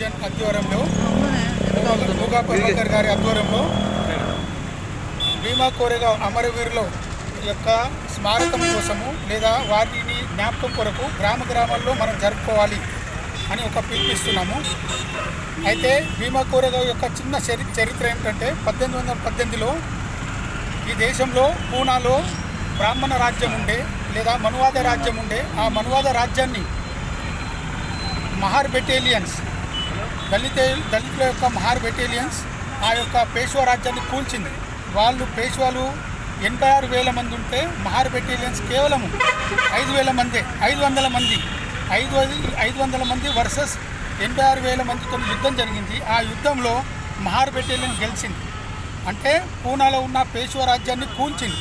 Division ఆధ్వర్యంలో భూగా ప్రభాకర్ గారి ఆధ్వర్యంలో భీమా కోరేగా అమరవీరుల యొక్క స్మారకం కోసము లేదా వారిని జ్ఞాపకం కొరకు గ్రామ గ్రామాల్లో మనం జరుపుకోవాలి అని ఒక పిలిపిస్తున్నాము అయితే భీమా కోరేగావ్ యొక్క చిన్న చరి చరిత్ర ఏమిటంటే పద్దెనిమిది వందల పద్దెనిమిదిలో ఈ దేశంలో పూనాలో బ్రాహ్మణ రాజ్యం ఉండే లేదా మనువాద రాజ్యం ఉండే ఆ మనువాద రాజ్యాన్ని మహార్ బెటేలియన్స్ దళిత దళితుల యొక్క మహార్ బెటేలియన్స్ ఆ యొక్క పేష్వా రాజ్యాన్ని కూల్చింది. వాళ్ళు పేష్వాలు ఎనభై ఆరు వేల మంది ఉంటే మహార్ బెటాలియన్స్ కేవలం ఐదు వేల మందే ఐదు వందల మంది ఐదు ఐదు వందల మంది వర్సెస్ ఎనభై ఆరు వేల మందితో యుద్ధం జరిగింది. ఆ యుద్ధంలో మహార్ బెటేలియన్ గెలిచింది. అంటే పూనాలో ఉన్న పేష్వా రాజ్యాన్ని కూల్చింది.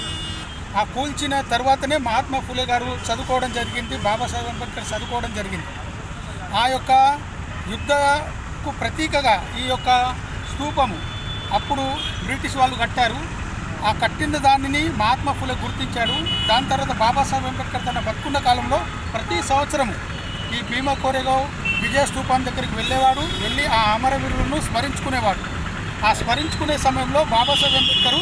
ఆ కూల్చిన తర్వాతనే మహాత్మా ఫులే గారు చదువుకోవడం జరిగింది బాబాసాహెబ్ అంబేద్కర్ చదువుకోవడం జరిగింది. ఆ యొక్క యుద్ధ యుద్ధకు ప్రతీకగా ఈ యొక్క స్తూపము అప్పుడు బ్రిటిష్ వాళ్ళు కట్టారు. ఆ కట్టిన దానిని మహాత్మా ఫులే గుర్తించాడు. దాని తర్వాత బాబాసాహెబ్ అంబేద్కర్ తన బతుకున్న కాలంలో ప్రతి సంవత్సరము ఈ భీమా కోరేగావ్ విజయ స్తూపం దగ్గరికి వెళ్ళేవాడు. వెళ్ళి ఆ అమరవీరులను స్మరించుకునేవాడు. ఆ స్మరించుకునే సమయంలో బాబాసాహెబ్ అంబేద్కర్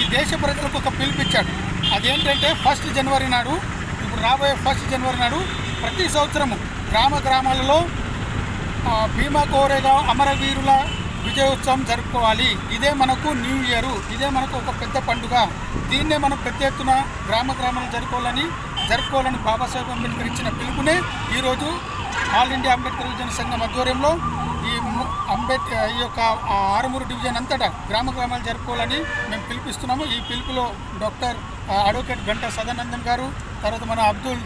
ఈ దేశ ప్రజలకు ఒక పిలిపించాడు అదేంటంటే ఫస్ట్ జనవరి నాడు ఇప్పుడు రాబోయే ఫస్ట్ జనవరి నాడు ప్రతి సంవత్సరము గ్రామ గ్రామాలలో భీమా కోరేగా అమరవీరుల విజయోత్సవం జరుపుకోవాలి. ఇదే మనకు న్యూ ఇయర్. ఇదే మనకు ఒక పెద్ద పండుగ. దీన్నే మనం పెద్ద ఎత్తున గ్రామ గ్రామాలు జరుపుకోవాలని జరుపుకోవాలని బాబాసాహెబ్ అంబేద్కర్ ఇచ్చిన పిలుపునే ఈరోజు ఆల్ ఇండియా అంబేద్కర్ విజన్ సంఘం ఆధ్వర్యంలో ఈ అంబేద్కర్ ఈ యొక్క ఆరుమూరు డివిజన్ అంతటా గ్రామ గ్రామాలు జరుపుకోవాలని మేము పిలిపిస్తున్నాము. ఈ పిలుపులో డాక్టర్ అడ్వకేట్ గంటా సదానందన్ గారు తర్వాత మన అబ్దుల్